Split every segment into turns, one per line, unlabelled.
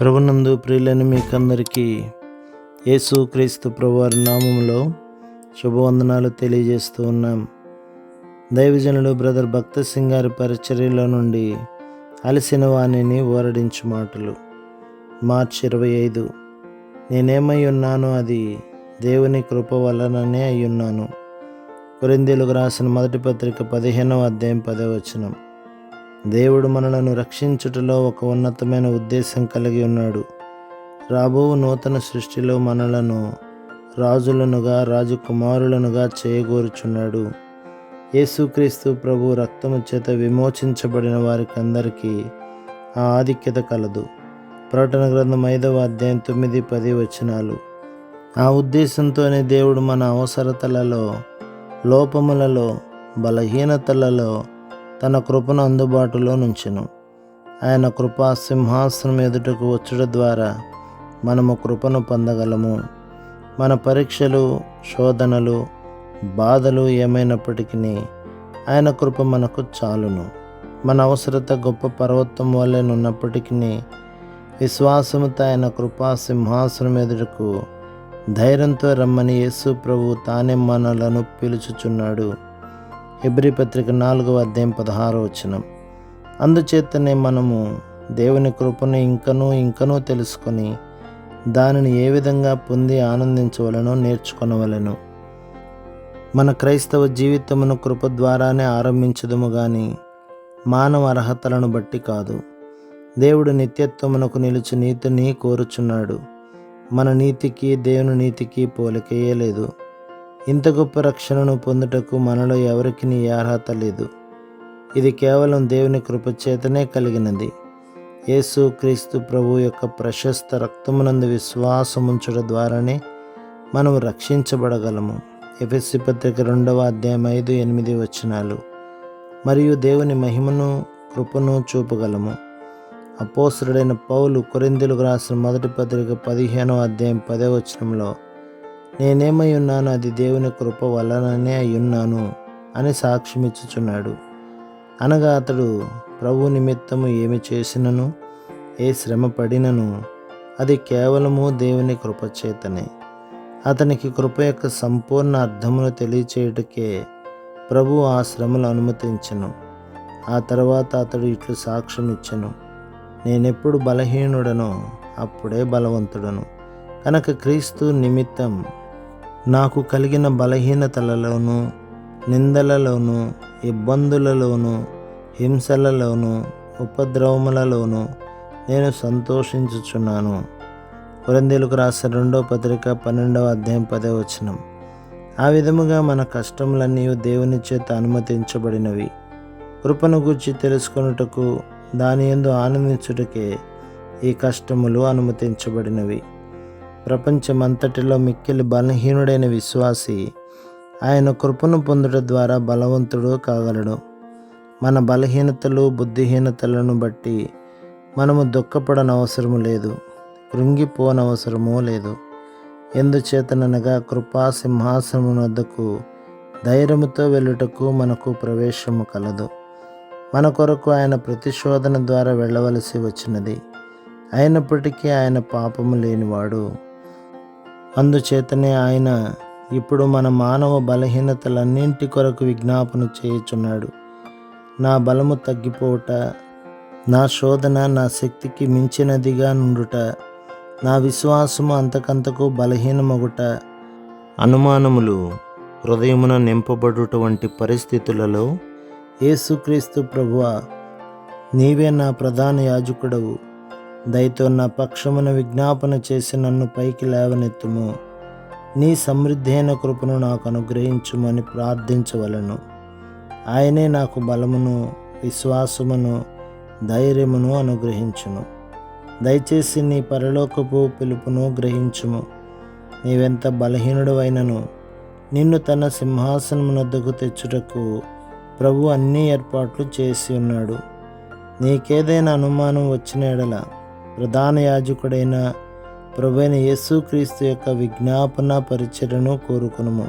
ప్రభునందు ప్రియులని మీకందరికీ యేసు క్రీస్తు ప్రభువారి నామంలో శుభవందనాలు తెలియజేస్తూ ఉన్నాం. దైవజనుడు బ్రదర్ భక్త సింగ్ గారి పరిచర్యలో నుండి అలసిన వాణిని ఓరడించు మాటలు. మార్చి ఇరవై ఐదు. నేనేమై ఉన్నానో అది దేవుని కృప వలననే అయ్యున్నాను. కొరిందీలకు రాసిన మొదటి పత్రిక పదిహేనవ అధ్యాయం పదవచనం దేవుడు మనలను రక్షించుటలో ఒక ఉన్నతమైన ఉద్దేశం కలిగి ఉన్నాడు. రాబో నూతన సృష్టిలో మనలను రాజులనుగా రాజకుమారులనుగా చేయగోరుచున్నాడు. యేసుక్రీస్తు ప్రభు రక్తము చేత విమోచించబడిన వారికి అందరికీ ఆ ఆధిక్యత కలదు. ప్రకటన గ్రంథం ఐదవ అధ్యాయం తొమ్మిది పది వచనాలు. ఆ ఉద్దేశంతోనే దేవుడు మన అవసరతలలో లోపములలో బలహీనతలలో తన కృపను అందుబాటులో నుంచెను. ఆయన కృపా సింహాసనం ఎదుటకు వచ్చుట ద్వారా మనము కృపను పొందగలము. మన పరీక్షలు శోధనలు బాధలు ఏమైనప్పటికీ ఆయన కృప మనకు చాలును. మన అవసరత గొప్ప పర్వతం వల్లే విశ్వాసముతో ఆయన కృపా సింహాసనం ఎదుటకు ధైర్యంతో రమ్మని యేసు ప్రభు తానే మనలను పిలుచుచున్నాడు. ఎబ్రి పత్రిక నాలుగవ అధ్యాయం పదహారో వచనం. అందుచేతనే మనము దేవుని కృపను ఇంకనూ ఇంకనూ తెలుసుకొని దానిని ఏ విధంగా పొంది ఆనందించవలనో నేర్చుకొనవలెను. మన క్రైస్తవ జీవితమును కృప ద్వారానే ఆరంభించదము గాని మానవ అర్హతలను బట్టి కాదు. దేవుడు నిత్యత్వమునకు నిలిచి నీతిని కోరుచున్నాడు. మన నీతికి దేవుని నీతికి పోలికేయలేదు ఇంత గొప్ప రక్షణను పొందుటకు మనలో ఎవరికి నీ అర్హత లేదు. ఇది కేవలం దేవుని కృపచేతనే కలిగినది. యేసు క్రీస్తు ప్రభు యొక్క ప్రశస్త రక్తమునందు విశ్వాసముంచడం ద్వారానే మనం రక్షించబడగలము. ఎఫ్ఎస్సి పత్రిక రెండవ అధ్యాయం ఐదు ఎనిమిది వచనాలు. మరియు దేవుని మహిమను కృపను చూపగలము. అపోసరుడైన పౌలు కొరిందులకు రాసిన మొదటి పత్రిక పదిహేనవ అధ్యాయం పదే వచనంలో నేనేమై ఉన్నాను అది దేవుని కృప వలననే అయ్యున్నాను అని సాక్ష్యమిచ్చుచున్నాడు. అనగా అతడు ప్రభు నిమిత్తము ఏమి చేసినను? ఏ శ్రమ పడినను? అది కేవలము దేవుని కృపచేతనే అతనికి కృప యొక్క సంపూర్ణ అర్థమును తెలియచేయుటకే ప్రభు ఆ శ్రమలు అనుమతించను. ఆ తర్వాత అతడు ఇట్లు సాక్ష్యం ఇచ్చను నేనెప్పుడు బలహీనుడనో అప్పుడే బలవంతుడను. కనుక క్రీస్తు నిమిత్తం నాకు కలిగిన బలహీనతలలోనూ నిందలలోనూ ఇబ్బందులలోనూ హింసలలోనూ ఉపద్రవములలోనూ నేను సంతోషించుచున్నాను. పురందేలకు రాసిన రెండవ పత్రిక పన్నెండవ అధ్యాయం పదే వచనం. ఆ విధముగా మన కష్టములన్నీ దేవుని చేత అనుమతించబడినవి. కృపను గూర్చి తెలుసుకొనుటకు దాని ఎందు ఆనందించుటకే ఈ కష్టములు అనుమతించబడినవి. ప్రపంచమంతటిలో మిక్కిలి బలహీనుడైన విశ్వాసి ఆయన కృపను పొందుట ద్వారా బలవంతుడు కాగలడు. మన బలహీనతలు బుద్ధిహీనతలను బట్టి మనము దుఃఖపడనవసరము లేదు కృంగిపోనవసరము లేదు. ఎందుచేతననగా కృపా సింహాసనం వద్దకు ధైర్యముతో వెళ్ళుటకు మనకు ప్రవేశము కలదు. మన కొరకు ఆయన ప్రతిశోధన ద్వారా వెళ్ళవలసి వచ్చినది. అయినప్పటికీ ఆయన పాపము లేనివాడు. అందుచేతనే ఆయన ఇప్పుడు మన మానవ బలహీనతలన్నింటి కొరకు విజ్ఞాపన చేయుచున్నాడు. నా బలము తగ్గిపోవుట నా శోధన నా శక్తికి మించినదిగా నుండుట నా విశ్వాసము అంతకంతకు బలహీనమగుట అనుమానములు హృదయమున నింపబడుట వంటి పరిస్థితులలో యేసుక్రీస్తు ప్రభువ నీవే నా ప్రధాన యాజకుడవు. దయతో నా పక్షమున విజ్ఞాపన చేసి నన్ను పైకి లేవనెత్తుము. నీ సమృద్ధైన కృపను నాకు అనుగ్రహించుమని ప్రార్థించవలను. ఆయనే నాకు బలమును విశ్వాసమును ధైర్యమును అనుగ్రహించును. దయచేసి నీ పరలోకపు పిలుపును గ్రహించుము. నీవెంత బలహీనుడు నిన్ను తన సింహాసనమునద్దకు తెచ్చుటకు ప్రభు అన్ని ఏర్పాట్లు చేసి ఉన్నాడు. నీకేదైనా అనుమానం వచ్చిన ఎడల ప్రధాన యాజకుడైన ప్రభైన యేసుక్రీస్తు యొక్క విజ్ఞాపన పరిచయను కోరుకునుము.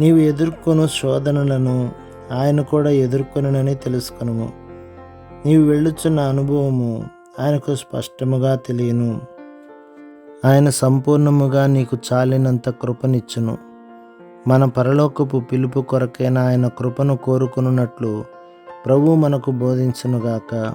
నీవు ఎదుర్కొను శోధనలను ఆయన కూడా ఎదుర్కొనని తెలుసుకునుము. నీవు వెళ్ళుచున్న అనుభవము ఆయనకు స్పష్టముగా తెలియను. ఆయన సంపూర్ణముగా నీకు చాలినంత కృపనిచ్చును. మన పరలోకపు పిలుపు కొరకైన ఆయన కృపను కోరుకున్నట్లు ప్రభు మనకు బోధించునుగాక.